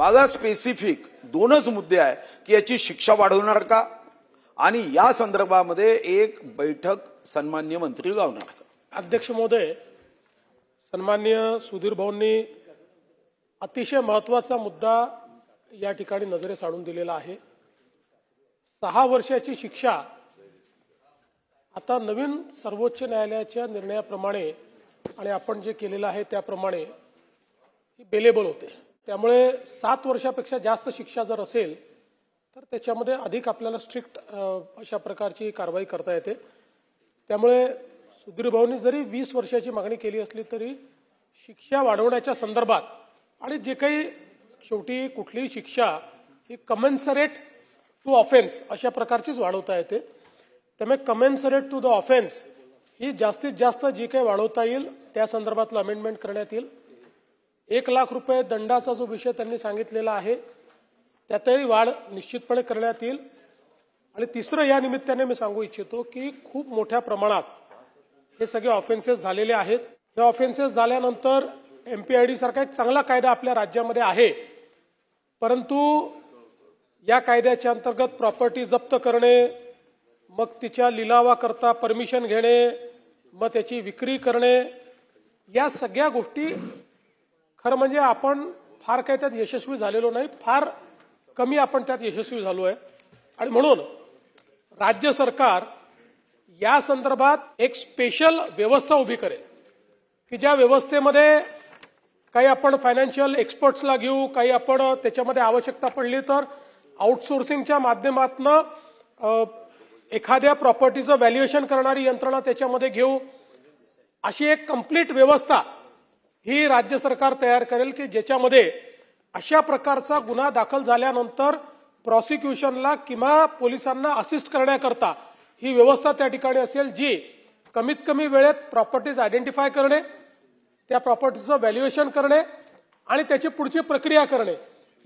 माझा स्पेसिफिक दोनच मुद्दे आहे की याची शिक्षा वाढवणार का? आणि या संदर्भामध्ये एक बैठक सन्मान्य मंत्री लावणार का? अध्यक्ष महोदय सन्मान्य सुधीर भाऊंनी अतिशय महत्त्वाचा मुद्दा या ठिकाणी नजरेस आणून दिलेला आहे. सहा वर्षाची शिक्षा आता नवीन सर्वोच्च न्यायालयाच्या निर्णयाप्रमाणे आणि आपण जे केलेलं आहे त्याप्रमाणे ही बेलेबल होते. त्यामुळे सात वर्षापेक्षा जास्त शिक्षा जर असेल तर त्याच्यामध्ये अधिक आपल्याला स्ट्रिक्ट अशा प्रकारची कारवाई करता येते. त्यामुळे सुधीर भाऊंनी जरी वीस वर्षाची मागणी केली असली तरी शिक्षा वाढवण्याच्या संदर्भात आणि जे काही शेवटी कुठलीही शिक्षा ही कमेन्सरेट टू ऑफेन्स अशा प्रकारचीच वाढवता येते. त्यामुळे कमेन्सरेट टू द ऑफेन्स ही जास्तीत जास्त जी काही वाढवता येईल त्या संदर्भातलं अमेंडमेंट करण्यात येईल. एक लाख रुपये दंडाचा जो विषय त्यांनी सांगितलेला आहे त्यातही वाढ निश्चितपणे करण्यात येईल. आणि तिसरं या निमित्ताने मी सांगू इच्छितो की खूप मोठ्या प्रमाणात हे सगळे ऑफेन्सेस झालेले आहेत. हे ऑफेन्सेस झाल्यानंतर एमपीआयडी सारखा एक चांगला कायदा आपल्या राज्यामध्ये आहे. परंतु या कायद्याच्या अंतर्गत प्रॉपर्टी जप्त करणे मग तिच्या लिलावाकरता परमिशन घेणे मग त्याची विक्री करणे या सगळ्या गोष्टी खरं म्हणजे आपण फार काही त्यात यशस्वी झालेलो नाही फार कमी आपण त्यात यशस्वी झालो आहे आणि म्हणून राज्य सरकार या संदर्भात एक स्पेशल व्यवस्था उभी करेल. की ज्या व्यवस्थेमध्ये काही आपण फायनान्शियल एक्सपर्ट्सला घेऊ काही आपण त्याच्यामध्ये आवश्यकता पडली तर आउटसोर्सिंगच्या माध्यमातनं एखाद्या प्रॉपर्टीचं व्हॅल्युएशन करणारी यंत्रणा त्याच्यामध्ये घेऊ. अशी एक कंप्लीट व्यवस्था ही राज्य सरकार तयार करेल की ज्याच्यामध्ये अशा प्रकारचा गुन्हा दाखल झाल्यानंतर प्रॉसिक्युशनला किंवा पोलिसांना असिस्ट करण्याकरता ही व्यवस्था त्या ठिकाणी असेल जी कमीत कमी वेळेत प्रॉपर्टीज आयडेंटिफाय करणे त्या प्रॉपर्टीचं व्हॅल्युएशन करणे आणि त्याची पुढची प्रक्रिया करणे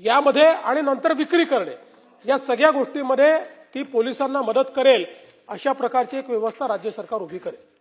यामध्ये आणि नंतर विक्री करणे या सगळ्या गोष्टींमध्ये ती पोलिसांना मदत करेल अशा प्रकारची एक व्यवस्था राज्य सरकार उभी करेल.